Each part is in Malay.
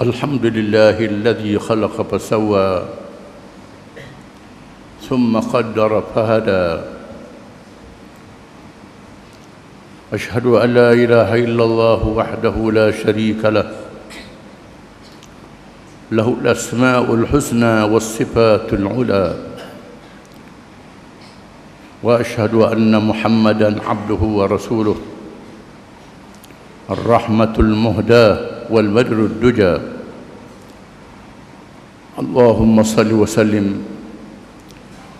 الحمد لله الذي خلق فسوى ثم قدر فهدى. أشهد أن لا إله إلا الله وحده لا شريك له له الأسماء الحسنى والصفات العلى. وأشهد أن محمدا عبده ورسوله الرحمة المهداة. والبدر الدجى. اللهم صل وسلم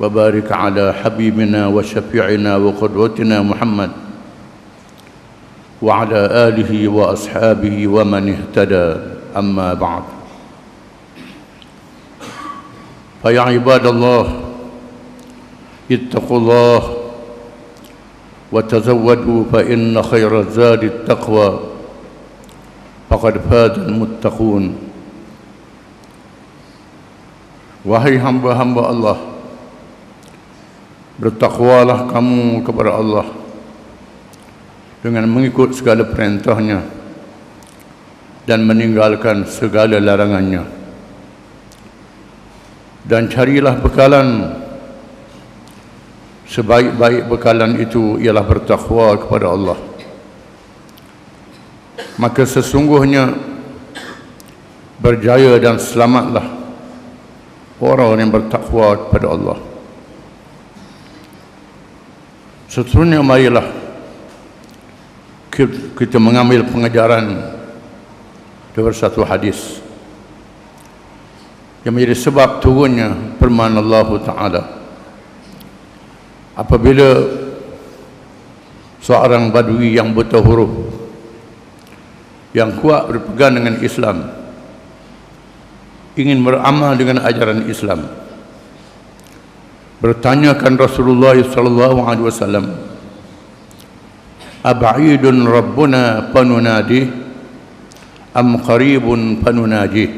وبارك على حبيبنا وشفيعنا وقدوتنا محمد وعلى آله وأصحابه ومن اهتدى. أما بعد. فيا عباد الله اتقوا الله وتزودوا فإن خير الزاد التقوى. فقد فاز المتقون Wahai hamba-hamba Allah Bertakwalah kamu kepada Allah Dengan mengikut segala perintahnya Dan meninggalkan segala larangannya Dan carilah bekalan Sebaik-baik bekalan itu ialah bertakwa kepada Allah Maka sesungguhnya Berjaya dan selamatlah orang yang bertakwa kepada Allah. Seterusnya marilah kita mengambil pengajaran dari satu hadis yang menjadi sebab turunnya firman Allah Taala. Apabila seorang badui yang buta huruf yang kuat berpegang dengan Islam ingin beramal dengan ajaran Islam. Bertanyakan Rasulullah sallallahu alaihi wasallam, "Ab'idun rabbuna panunadi am qaribun panunaji?"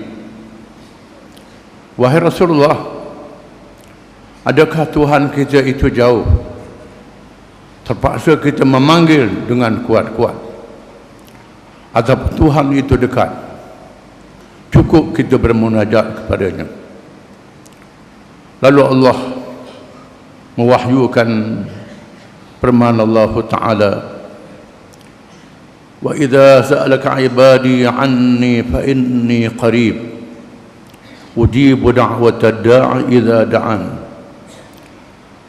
Wahai Rasulullah, adakah Tuhan kita itu jauh? Terpaksa kita memanggil dengan kuat-kuat. Atau Tuhan itu dekat? cukup kita bermunajat kepadanya lalu Allah mewahyukan firman Allah Taala wa idza sa'alaka ibadi anni fa inni qarib ujibu da'wata da'i idza da'an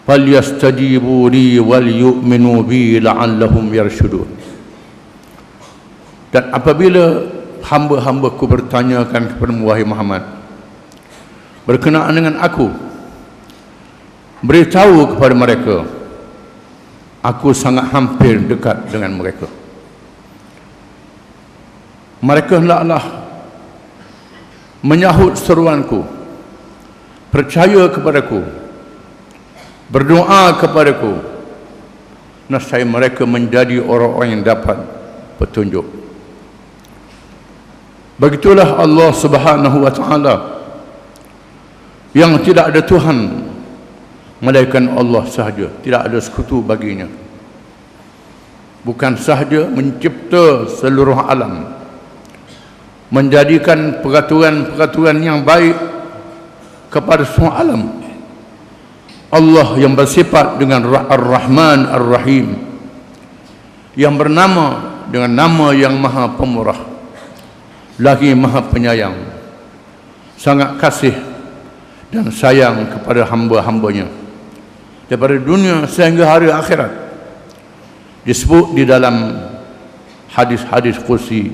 falyastajibu li wal yu'minu bi la'allahum yarshudun dan apabila hamba-hambaku bertanyakan kepada wahai Muhammad berkenaan dengan aku beritahu kepada mereka aku sangat hampir dekat dengan mereka. Mereka hendaklah menyahut seruanku percaya kepadaku berdoa kepadaku. Nasai mereka menjadi orang-orang yang dapat petunjuk Begitulah Allah Subhanahu wa taala yang tidak ada Tuhan melainkan Allah sahaja, tidak ada sekutu baginya. Bukan sahaja mencipta seluruh alam, menjadikan peraturan-peraturan yang baik kepada semua alam. Allah yang bersifat dengan Ar-Rahman Ar-Rahim yang bernama dengan nama yang Maha Pemurah lagi maha penyayang sangat kasih dan sayang kepada hamba-hambanya daripada dunia sehingga hari akhirat. Disebut di dalam hadis-hadis kursi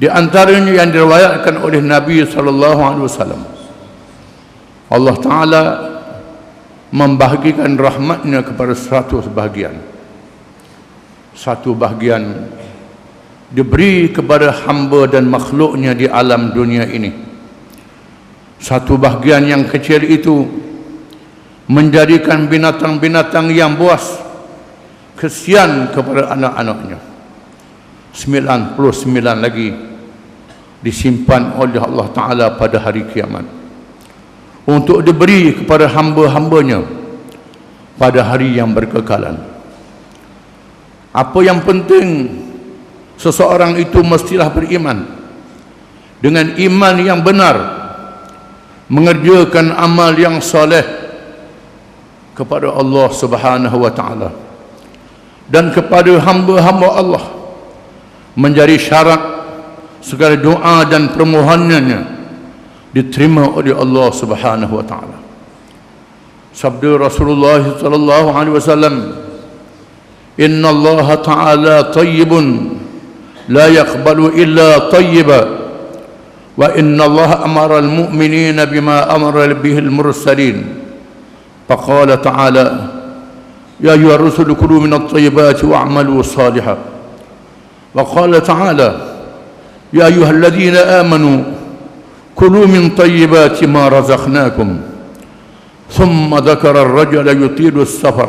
di antaranya yang diriwayatkan oleh Nabi sallallahu alaihi wasallam. Allah taala membahagikan rahmatnya kepada seratus bahagian. Satu bahagian diberi kepada hamba dan makhluknya di alam dunia ini. Satu bahagian yang kecil itu menjadikan binatang-binatang yang buas kesian kepada anak-anaknya. 99 lagi disimpan oleh Allah Ta'ala pada hari kiamat. Untuk diberi kepada hamba-hambanya pada hari yang berkekalan. Apa yang penting seseorang itu mestilah beriman dengan iman yang benar mengerjakan amal yang soleh kepada Allah Subhanahu wa taala dan kepada hamba-hamba Allah menjadi syarat segala doa dan permohonannya diterima oleh Allah Subhanahu wa taala. Sabda Rasulullah sallallahu alaihi wasallam Inna Allah Ta'ala tayyibun yaqbalu illa tayyiba wa inna Allah amara al-mu'minina bima amara bihi al-mursalin faqala ta'ala يا أيها الرسل كلوا من الطيبات واعملوا صالحا. وقال تعالى يا أيها الذين آمنوا كلوا من طيبات ما رزقناكم. ثم ذكر الرجل يطيل السفر.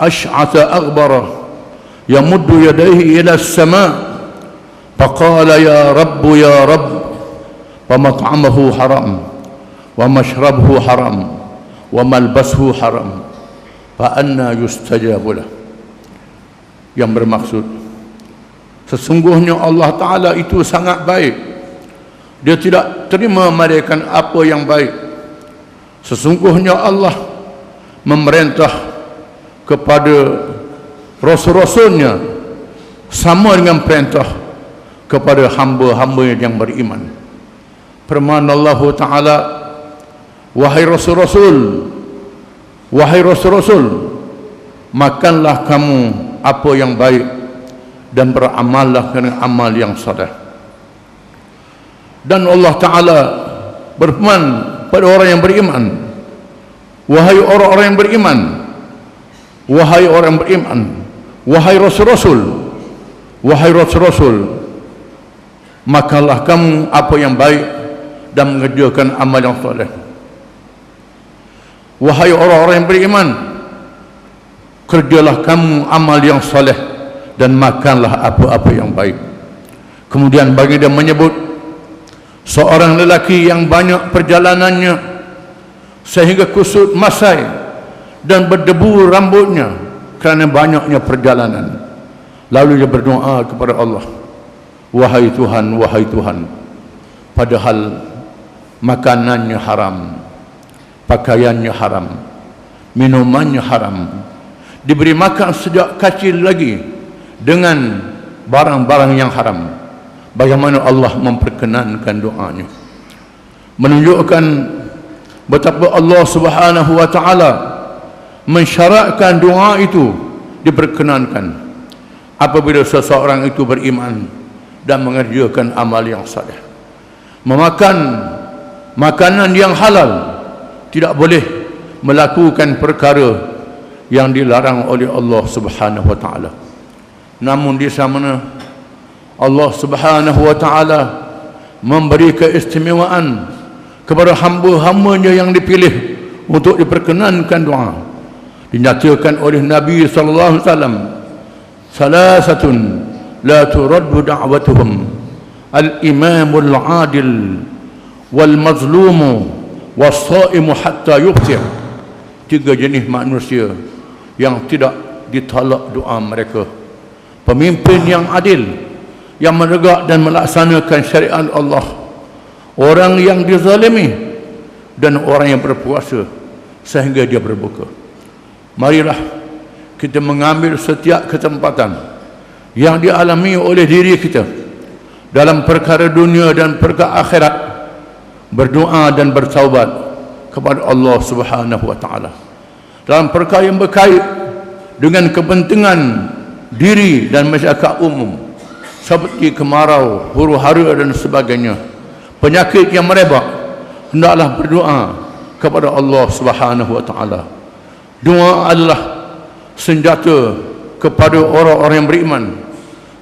أشعث أغبر. يمد يديه إلى السماء فقال يا رب يا رب ومطعمه حرام ومشربه حرام وملبسه حرام fa anna yustajabu lah yang bermaksud sesungguhnya Allah taala itu sangat baik dia tidak terima mereka apa yang baik sesungguhnya Allah memerintah kepada rasul-rasulnya sama dengan perintah kepada hamba-hamba yang beriman. Firman Allah taala wahai rasul-rasul Wahai Rasul-Rasul Makanlah kamu apa yang baik Dan beramallah dengan amal yang sadar Dan Allah Ta'ala berfirman pada orang yang beriman Wahai orang-orang yang beriman Wahai orang yang beriman Wahai Rasul-Rasul Wahai Rasul-Rasul Makanlah kamu apa yang baik Dan mengerjakan amal yang sadar Wahai orang-orang yang beriman Kerjalah kamu amal yang soleh Dan makanlah apa-apa yang baik. Kemudian bagi dia menyebut Seorang lelaki yang banyak perjalanannya Sehingga kusut masai Dan berdebu rambutnya Kerana banyaknya perjalanan. Lalu dia berdoa kepada Allah Wahai Tuhan, wahai Tuhan Padahal makanannya haram pakaiannya haram minumannya haram diberi makan sejak kecil lagi dengan barang-barang yang haram. Bagaimana Allah memperkenankan doanya? Menunjukkan betapa Allah Subhanahu wa taala mensyaratkan doa itu diperkenankan apabila seseorang itu beriman dan mengerjakan amal yang saleh memakan makanan yang halal tidak boleh melakukan perkara yang dilarang oleh Allah Subhanahu wa taala. Namun di sana Allah Subhanahu wa taala memberi keistimewaan kepada hamba-hambanya yang dipilih untuk diperkenankan doa. Dinyatakan oleh Nabi sallallahu alaihi wasallam salasatun la turaddu da'watuhum. Al-imamul 'adil wal mazlumu wasaimu hatta yubtir tiga jenis manusia yang tidak ditolak doa mereka. Pemimpin yang adil yang menegak dan melaksanakan syariat Allah. Orang yang dizalimi dan orang yang berpuasa sehingga dia berbuka marilah kita mengambil setiap kesempatan yang dialami oleh diri kita dalam perkara dunia dan perkara akhirat. Berdoa dan bertaubat kepada Allah Subhanahu wa taala. Dalam perkara yang berkait dengan kepentingan diri dan masyarakat umum seperti kemarau, huru hara dan sebagainya penyakit yang merebak hendaklah berdoa kepada Allah Subhanahu wa taala doa adalah senjata kepada orang-orang yang beriman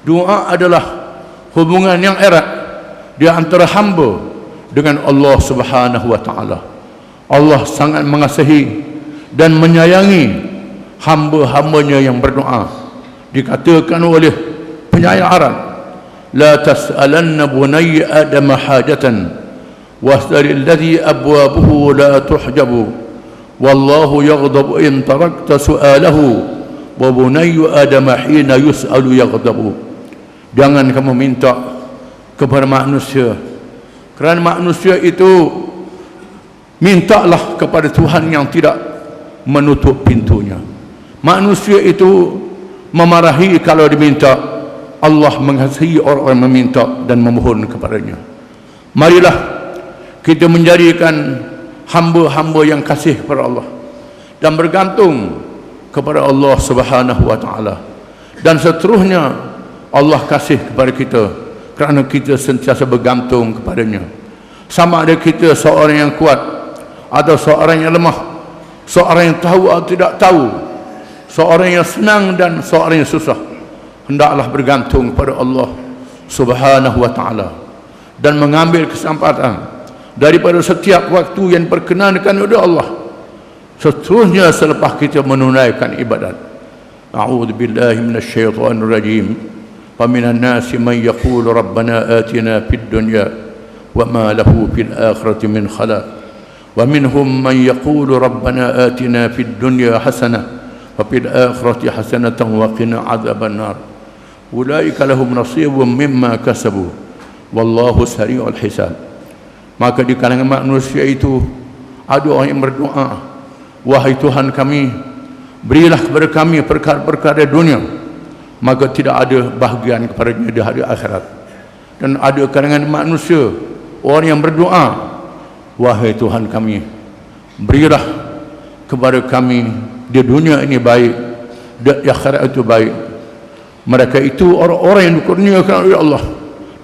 doa adalah hubungan yang erat di antara hamba dengan Allah Subhanahu wa taala. Allah sangat mengasihi dan menyayangi hamba-hambanya yang berdoa. Dikatakan oleh penyair Arab, "La tas'alanna bunayya Adam hajatan wasdar alladhi abwabuhu la tuhjabu yaghdabu in tarakta su'alahu wa bunayyu Adam hina yus'alu yaghdabu." Jangan kamu minta kepada manusia. Kerana manusia itu mintalah kepada Tuhan yang tidak menutup pintunya. Manusia itu memarahi kalau diminta. Allah mengasihi orang yang meminta dan memohon kepadanya. Marilah kita menjadikan hamba-hamba yang kasih kepada Allah dan bergantung kepada Allah Subhanahu wa taala. Dan seterusnya Allah kasih kepada kita kerana kita sentiasa bergantung kepadanya. Sama ada kita seorang yang kuat atau seorang yang lemah seorang yang tahu atau tidak tahu seorang yang senang dan seorang yang susah hendaklah bergantung kepada Allah Subhanahu wa taala dan mengambil kesempatan daripada setiap waktu yang perkenankan oleh Allah seterusnya selepas kita menunaikan ibadat a'udzu billahi minasyaitonir rajim فمن الناس من يقول ربنا آتنا في الدنيا وما له في الآخرة من خلاق ومنهم من يقول ربنا آتنا في الدنيا حسنة وفي الآخرة حسنة وقنا عذاب النار أولئك لهم نصيب مما كسبوا والله سريع الحساب maka di kalangan manusia itu ada orang yang berdoa wahai Tuhan kami berilah kepada kami perkara-perkara dunia. Maka tidak ada bahagian kepadanya di hari akhirat. Dan ada kalangan manusia orang yang berdoa wahai Tuhan kami berilah kepada kami di dunia ini baik di akhirat itu baik. Mereka itu orang-orang yang dikurniakan oleh Allah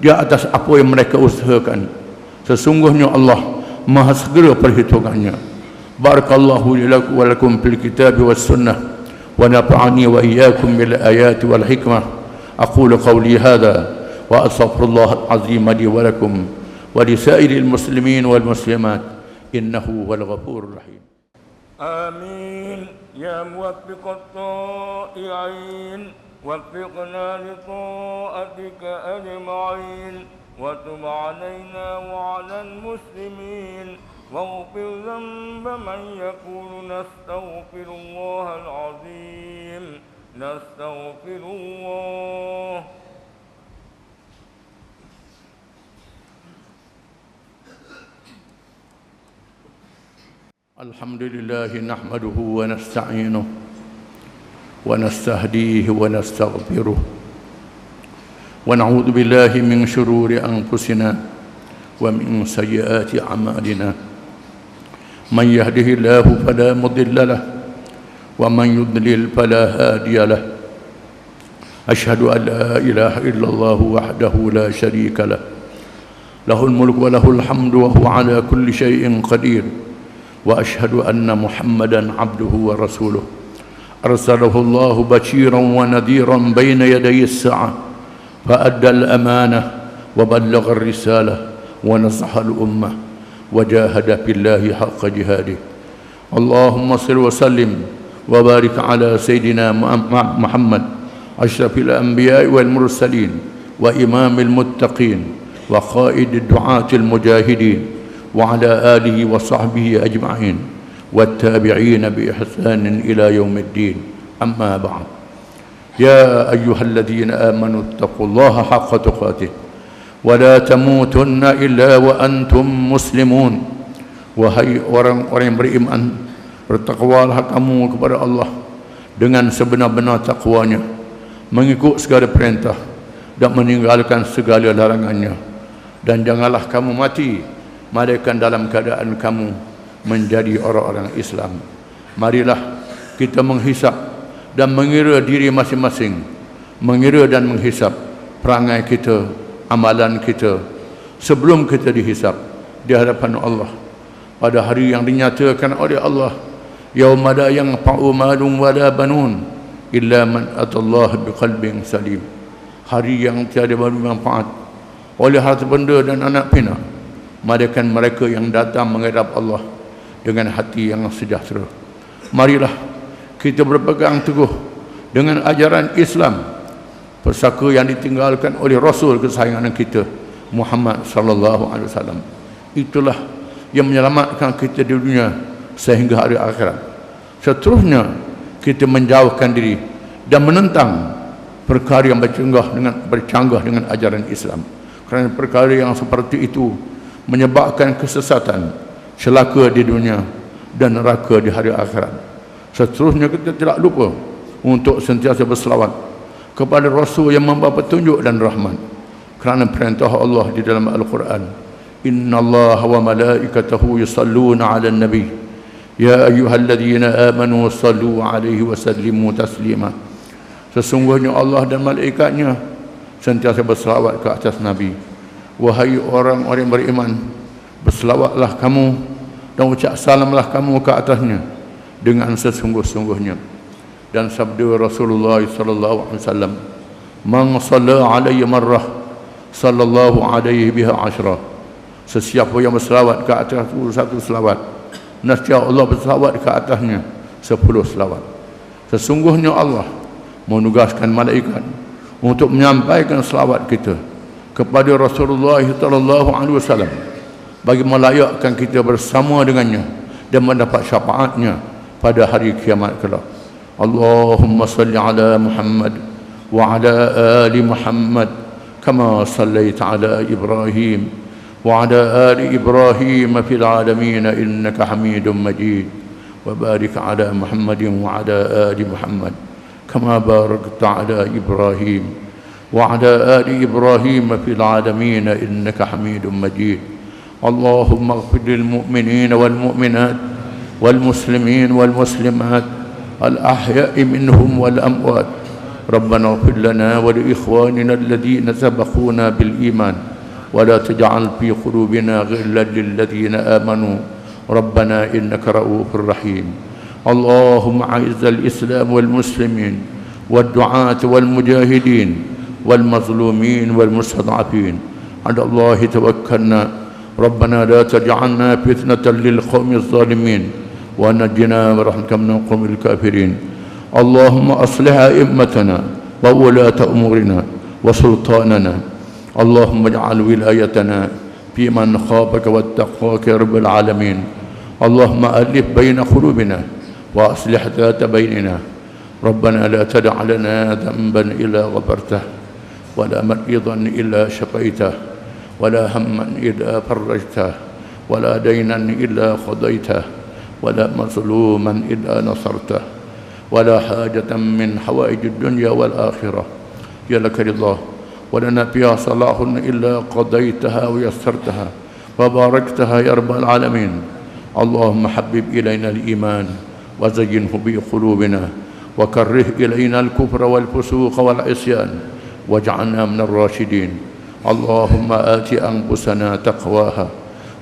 di atas apa yang mereka usahakan sesungguhnya Allah maha segera perhitungannya barakallahu lilakum wa lakum fil kitab was sunnah wa nafa'ani wa iyyakum bil ayati wal hikmah aqulu qawli hadha wa astaghfirullah azim li wa lakum wa li sa'iril muslimin wal muslimat innahu wal ghafurur rahim آمين يا موفق الطائعين وفقنا لطاعتك أجمعين وتب علينا وعلى المسلمين واغفر ذنب من يقول نستغفر الله العظيم نستغفر الله. الحمد لله نحمده ونستعينه ونستهديه ونستغفره. ونعوذ بالله من شرور أنفسنا ومن سيئات أعمالنا. من يهده الله فلا مضل له ومن يضلل فلا هادي له. أشهد أن لا إله إلا الله وحده لا شريك له. له الملك وله الحمد وهو على كل شيء قدير. وأشهد أن محمدا عبده ورسوله. أرسله الله بشيرا ونذيرا بين يدي الساعة. فأدى الأمانة وبلغ الرسالة ونصح الأمة وجاهد في الله حق جهاده. اللهم صل وسلم وبارك على سيدنا محمد أشرف الأنبياء والمرسلين وإمام المتقين وقائد الدعاة المجاهدين وعلى آله وصحبه أجمعين والتابعين بإحسان إلى يوم الدين. أما بعد. يا أيها الذين آمنوا اتقوا الله حق تقاته ولا تموتن إلا وأنتم مسلمون Wahai orang-orang yang beriman Bertakwalah kamu kepada Allah Dengan sebenar-benar takwanya Mengikut segala perintah Dan meninggalkan segala larangannya Dan janganlah kamu mati Melainkan dalam keadaan kamu Menjadi orang-orang Islam Marilah kita menghisap dan mengira diri masing-masing Mengira dan menghisap Perangai kita Amalan kita Sebelum kita dihisap Di hadapan Allah. Pada hari yang dinyatakan oleh Allah yaumada yang fa'u malun wala banun illa man atallah biqalbin salim. Hari yang tiada bermanfaat oleh harta benda dan anak pinak melainkan mereka yang datang menghadap Allah dengan hati yang sejahtera. Marilah kita berpegang teguh dengan ajaran Islam persaka yang ditinggalkan oleh Rasul kesayangan kita Muhammad sallallahu alaihi wasallam itulah yang menyelamatkan kita di dunia sehingga hari akhirat. Seterusnya kita menjauhkan diri dan menentang perkara yang bercanggah dengan bercanggah dengan ajaran Islam. Kerana perkara yang seperti itu menyebabkan kesesatan celaka di dunia dan neraka di hari akhirat seterusnya kita tidak lupa untuk sentiasa berselawat kepada Rasul yang membawa petunjuk dan rahmat kerana perintah Allah di dalam Al-Quran. Inna Allah wa malaikatahu yusalluna ala nabi. Ya ayuhalladzina amanu sallu alaihi wa sallimu taslima. Sesungguhnya Allah dan malaikatnya sentiasa berselawat ke atas Nabi. Wahai orang-orang beriman Berselawatlah kamu dan ucap salamlah kamu ke atasnya Dengan sesungguh-sungguhnya. Dan sabda Rasulullah sallallahu alaihi wasallam Man salla alaihi marrah sallallahu alaihi biha ashra Sesiapa yang berselawat ke atas satu selawat Nasya Allah berselawat ke atasnya sepuluh selawat. Sesungguhnya Allah menugaskan malaikat untuk menyampaikan selawat kita kepada Rasulullah sallallahu alaihi wasallam bagi melayakkan kita bersama dengannya dan mendapat syafaatnya pada hari kiamat kelak. Allahumma salli ala Muhammad wa ala ali Muhammad kama sallaita ala Ibrahim wa ala ali Ibrahim fil alamin innaka Hamidum Majid wa barik ala Muhammad wa ala ali Muhammad كما باركت على إبراهيم وعلى آل إبراهيم في العالمين إنك حميد مجيد اللهم اغفر للمؤمنين والمؤمنات والمسلمين والمسلمات الأحياء منهم والأموات. ربنا اغفر لنا ولإخواننا الذين سبقونا بالإيمان ولا تجعل في قلوبنا غلا للذين آمنوا. ربنا إنك رؤوف رحيم. اللهم أعز الإسلام والمسلمين والدعاة والمجاهدين والمظلومين والمستضعفين. على الله توكلنا. ربنا لا تجعلنا فتنة للقوم الظالمين. ونجنا برحمتك من القوم الكافرين. اللهم أصلح أئمتنا وولاة أمورنا وسلطاننا. اللهم اجعل ولايتنا في من خافك واتقاك يا رب العالمين. اللهم ألف بين قلوبنا وأصلح ذات بيننا. ربنا لا تدع لنا ذنبا إلا غفرته ولا مريضا إلا شقيته ولا هما إلا فرجته ولا دينا إلا قضيته. ولا مظلوما إلا نصرته ولا حاجة من حوائج الدنيا والآخرة. يا لك رضا ولنا فيها صلاح إلا قضيتها ويسرتها وباركتها يا رب العالمين. اللهم حبب إلينا الإيمان وزينه بقلوبنا وكره إلينا الكفر والفسوق والعصيان واجعلنا من الراشدين. اللهم آت أنفسنا تقواها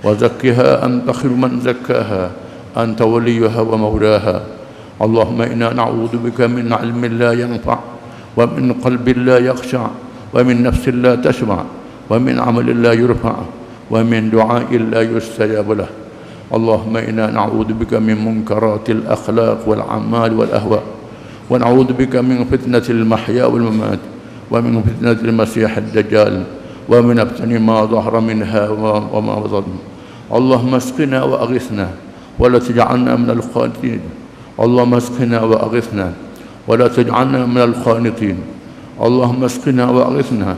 وزكها أنت خير من زكاها. أنت وليها ومولاها. اللهم إنا نعوذ بك من علم لا ينفع ومن قلب لا يخشع ومن نفس لا تشبع ومن عمل لا يرفع ومن دعاء لا يستجاب له. اللهم إنا نعوذ بك من منكرات الأخلاق والأعمال والأهواء ونعوذ بك من فتنة المحيا والممات ومن فتنة المسيح الدجال ومن فتن ما ظهر منها وما بطن. اللهم اسقنا وأغثنا ولا تجعلنا من القانتين اللهم اسقنا وأغثنا. ولا تجعلنا من القانتين اللهم اسقنا وأغثنا.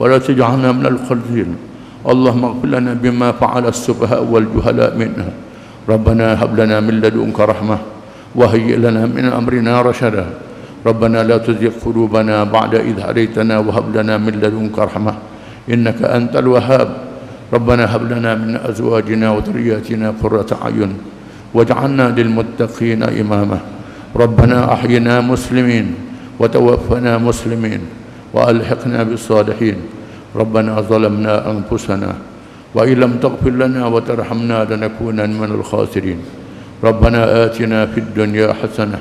ولا تجعلنا من القانتين اللهم اغفر لنا بما فعل السفهاء والجهلاء منها ربنا هب لنا من لدنك رحمة. وهيئ لنا من أمرنا رشدا. ربنا لا تزغ قلوبنا بعد إذ هديتنا وهب لنا من لدنك رحمة. إنك أنت الوهاب. ربنا هب لنا من أزواجنا وذرياتنا قرة أعين واجعلنا للمتقين إماما. ربنا أحينا مسلمين وتوفنا مسلمين وألحقنا بالصالحين. ربنا ظلمنا أنفسنا وإن لم تغفر لنا وترحمنا لنكونن من الخاسرين. ربنا آتنا في الدنيا حسنة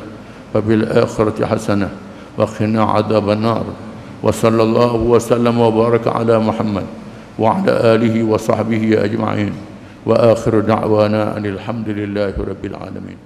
وفي الآخرة حسنة وقنا عذاب النار. وصلى الله وسلم وبارك على محمد. وعلى آله وصحبه أجمعين وآخر دعوانا أن الحمد لله رب العالمين